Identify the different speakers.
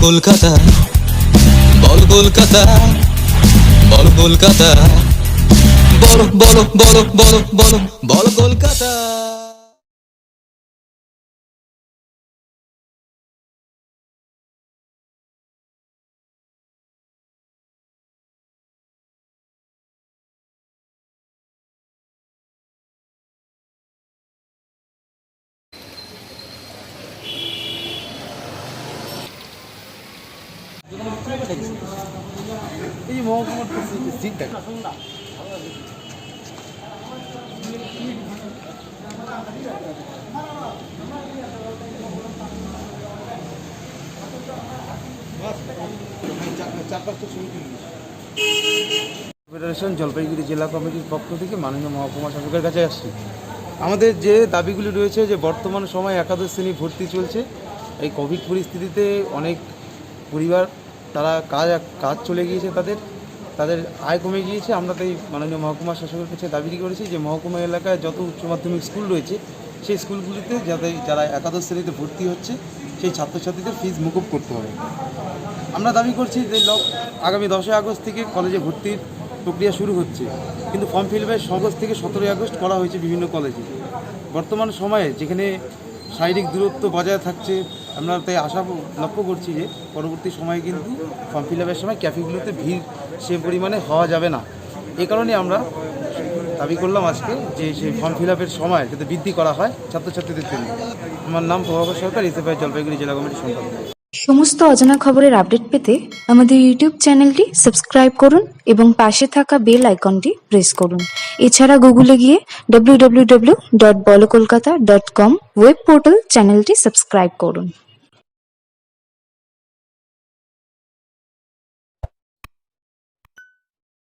Speaker 1: কলকাতা বল কলকাতা বল কলকাতা বল বল বল বল বল বল কলকাতা।
Speaker 2: এই ফেডারেশন জলপাইগুড়ি জেলা কমিটির পক্ষ থেকে মাননীয় মহকুমা শাসকের কাছে আসছি। আমাদের যে দাবিগুলি রয়েছে যে বর্তমান সময় একাদশ শ্রেণি ভর্তি চলছে, এই কোভিড পরিস্থিতিতে অনেক পরিবার, তারা কাজ কাজ চলে গিয়েছে তাদের তাদের আয় কমে গিয়েছে। আমরা তাই মাননীয় মহকুমা শাসকের কাছে দাবি করেছি যে মহকুমা এলাকায় যত উচ্চ মাধ্যমিক স্কুল রয়েছে, সেই স্কুলগুলিতে যাতে যারা একাদশ শ্রেণীতে ভর্তি হচ্ছে, সেই ছাত্রছাত্রীদের ফিজ মুকুব করতে হবে। আমরা দাবি করছি যে আগামী দশই আগস্ট থেকে কলেজে ভর্তির প্রক্রিয়া শুরু হচ্ছে। কিন্তু ফর্ম ফিল আপের আগস্ট থেকে সতেরোই আগস্ট করা হয়েছে বিভিন্ন কলেজে। বর্তমান সময়ে যেখানে শারীরিক দূরত্ব বজায় থাকছে আমরা তাই আশা লক্ষ্য করছি যে পরবর্তী সময়ে কিন্তু ফর্ম ফিল আপের সময় ক্যাফেগুলোতে ভিড় সে পরিমাণে হওয়া যাবে না। এ কারণে আমরা দাবি করলাম আজকে যে সেই ফর্ম ফিল আপের সময় যাতে বৃদ্ধি করা হয় ছাত্রছাত্রীদের জন্য। আমার নাম প্রভাকর সরকার ইসেফাই জলপাইগুড়ি জেলা কমিটির সম্পাদক।
Speaker 3: সমস্ত অজানা খবরের আপডেট পেতে আমাদের ইউটিউব চ্যানেলটি সাবস্ক্রাইব করুন এবং পাশে থাকা বেল আইকনটি প্রেস করুন। এছাড়া গুগলে গিয়ে W dot Kolkata dot com web portal চ্যানেলটি সাবস্ক্রাইব করুন।